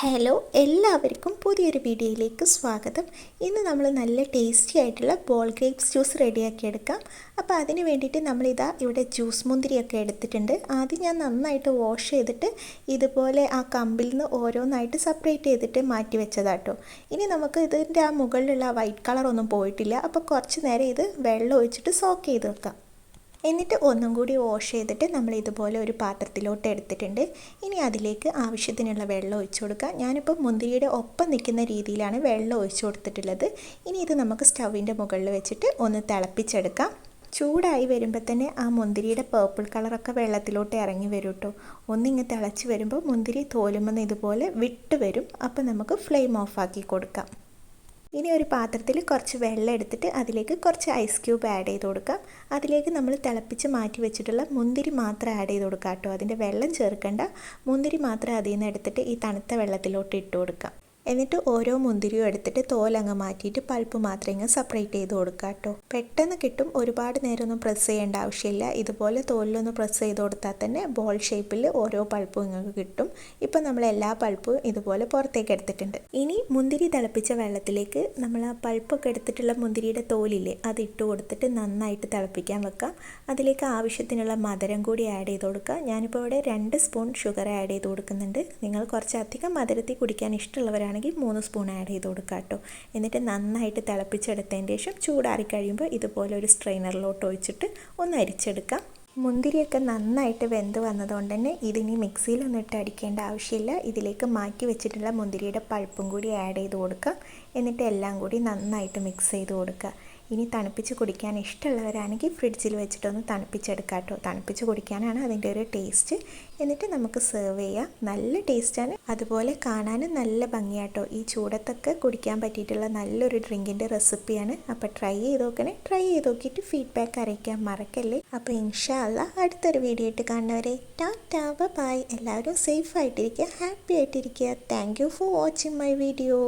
Hello എല്ലാവർക്കും പുതിയൊരു വീഡിയോയിലേക്ക് സ്വാഗതം. ഇന്ന് നമ്മൾ നല്ല ടേസ്റ്റി ആയിട്ടുള്ള ബോൾ ഗ്രേപ്സ് ജ്യൂസ് റെഡിയാക്കി എടുക്കാം. അപ്പോൾ അതിന് വേണ്ടിയിട്ട് നമ്മളിതാ ഇവിടെ ജ്യൂസ് മുന്തിരിയൊക്കെ എടുത്തിട്ടുണ്ട്. ആദ്യം ഞാൻ നന്നായിട്ട് വാഷ് ചെയ്തിട്ട് ഇതുപോലെ ആ കമ്പിൽ നിന്ന് ഓരോന്നായിട്ട് സെപ്പറേറ്റ് ചെയ്തിട്ട് മാറ്റി വെച്ചതാട്ടോ. ഇനി നമുക്ക് ഇതിന്റെ ആ മുകളിലുള്ള വൈറ്റ് കളറൊന്നും പോയിട്ടില്ല. അപ്പോൾ കുറച്ച് നേരം ഇത് വെള്ളം ഒഴിച്ചിട്ട് സോക്ക് ചെയ്ത് വെക്കാം. എന്നിട്ട് ഒന്നും കൂടി വാഷ് ചെയ്തിട്ട് നമ്മൾ ഇതുപോലെ ഒരു പാത്രത്തിലോട്ട് എടുത്തിട്ടുണ്ട്. ഇനി അതിലേക്ക് ആവശ്യത്തിനുള്ള വെള്ളം ഒഴിച്ചു കൊടുക്കുക ഞാനിപ്പോൾ മുന്തിരിയുടെ ഒപ്പം നിൽക്കുന്ന രീതിയിലാണ് വെള്ളം ഒഴിച്ചു കൊടുത്തിട്ടുള്ളത്. ഇനി ഇത് നമുക്ക് സ്റ്റൗവിന്റെ മുകളിൽ വെച്ചിട്ട് ഒന്ന് തിളപ്പിച്ചെടുക്കാം. ചൂടായി വരുമ്പോൾ തന്നെ ആ മുന്തിരിയുടെ പേർപ്പിൾ കളറൊക്കെ വെള്ളത്തിലോട്ട് ഇറങ്ങി വരും കേട്ടോ ഒന്നിങ്ങ് തിളച്ച് വരുമ്പോൾ മുന്തിരി തോലുമെന്ന് ഇതുപോലെ വിട്ട് വരും. അപ്പോൾ നമുക്ക് ഫ്ലെയിം ഓഫാക്കി കൊടുക്കാം. ഇനി ഒരു പാത്രത്തിൽ കുറച്ച് വെള്ളം എടുത്തിട്ട് അതിലേക്ക് കുറച്ച് ഐസ് ക്യൂബ് ആഡ് ചെയ്ത് കൊടുക്കാം അതിലേക്ക് നമ്മൾ തിളപ്പിച്ച് മാറ്റി വെച്ചിട്ടുള്ള മുന്തിരി മാത്രം ആഡ് ചെയ്ത് കൊടുക്കാം കേട്ടോ. അതിന്റെ വെള്ളം ചേർക്കേണ്ട. മുന്തിരി മാത്രം അതിൽ നിന്ന് എടുത്തിട്ട് ഈ തണുത്ത വെള്ളത്തിലോട്ട് ഇട്ട് കൊടുക്കാം എന്നിട്ട് ഓരോ മുന്തിരിയും എടുത്തിട്ട് തോലങ്ങ് മാറ്റിയിട്ട് പൾപ്പ് മാത്രം ഇങ്ങ് സെപ്പറേറ്റ് ചെയ്ത് കൊടുക്കുക കേട്ടോ പെട്ടെന്ന് കിട്ടും ഒരുപാട് നേരമൊന്നും പ്രസ് ചെയ്യേണ്ട ആവശ്യമില്ല. ഇതുപോലെ തോലിലൊന്ന് പ്രസ് ചെയ്ത് കൊടുത്താൽ തന്നെ ബോൾ ഷേപ്പിൽ ഓരോ പൾപ്പും നിങ്ങൾക്ക് കിട്ടും. ഇപ്പം നമ്മൾ എല്ലാ പൾപ്പും ഇതുപോലെ പുറത്തേക്ക് എടുത്തിട്ടുണ്ട്. ഇനി മുന്തിരി തിളപ്പിച്ച വെള്ളത്തിലേക്ക് നമ്മൾ ആ പൾപ്പൊക്കെ എടുത്തിട്ടുള്ള മുന്തിരിയുടെ തോലില്ലേ അത് ഇട്ട് കൊടുത്തിട്ട് നന്നായിട്ട് തിളപ്പിക്കാൻ വെക്കാം. അതിലേക്ക് ആവശ്യത്തിനുള്ള മധുരം കൂടി ആഡ് ചെയ്ത് കൊടുക്കുക ഞാനിപ്പോൾ ഇവിടെ രണ്ട് സ്പൂൺ ഷുഗർ ആഡ് ചെയ്ത് കൊടുക്കുന്നുണ്ട്. നിങ്ങൾ കുറച്ചധികം മധുരത്തിൽ കുടിക്കാൻ ഇഷ്ടമുള്ളവരാണ് ആണെങ്കിൽ മൂന്ന് സ്പൂൺ ആഡ് ചെയ്ത് കൊടുക്കുക കേട്ടോ. എന്നിട്ട് നന്നായിട്ട് തിളപ്പിച്ചെടുത്തതിന് ശേഷം ചൂടാറി കഴിയുമ്പോൾ ഇതുപോലെ ഒരു സ്ട്രെയിനറിലോട്ട് ഒഴിച്ചിട്ട് ഒന്ന് അരിച്ചെടുക്കാം. മുന്തിരിയൊക്കെ നന്നായിട്ട് വെന്ത് വന്നതുകൊണ്ട് തന്നെ ഇതിനി മിക്സിയിലൊന്നും ഇട്ട് അടിക്കേണ്ട ആവശ്യമില്ല. ഇതിലേക്ക് മാറ്റി വെച്ചിട്ടുള്ള മുന്തിരിയുടെ പഴുപ്പും കൂടി ആഡ് ചെയ്ത് കൊടുക്കുക എന്നിട്ട് എല്ലാം കൂടി നന്നായിട്ട് മിക്സ് ചെയ്ത് കൊടുക്കുക ഇനി തണുപ്പിച്ച് കുടിക്കാൻ ഇഷ്ടമുള്ളവരാണെങ്കിൽ ഫ്രിഡ്ജിൽ വെച്ചിട്ടൊന്ന് തണുപ്പിച്ചെടുക്കാം കേട്ടോ തണുപ്പിച്ച് കുടിക്കാനാണ് അതിന്റെ ഒരു ടേസ്റ്റ്. എന്നിട്ട് നമുക്ക് സെർവ് ചെയ്യാം. നല്ല ടേസ്റ്റാണ്. അതുപോലെ കാണാനും നല്ല ഭംഗിയാട്ടോ. ഈ ചൂടത്തൊക്കെ കുടിക്കാൻ പറ്റിയിട്ടുള്ള നല്ലൊരു ഡ്രിങ്കിന്റെ റെസിപ്പിയാണ്. അപ്പോൾ ട്രൈ ചെയ്ത് നോക്കണേ. ട്രൈ ചെയ്ത് നോക്കിയിട്ട് ഫീഡ്ബാക്ക് അറിയിക്കാൻ മറക്കല്ലേ. അപ്പോൾ ഇൻഷാല്ല അടുത്തൊരു വീഡിയോ ഇട്ട് കാണുന്നവരെ ടാറ്റാ. ബൈ. എല്ലാവരും സേഫ് ആയിട്ടിരിക്കുക. ഹാപ്പി ആയിട്ടിരിക്കുക. Thank you for watching my video.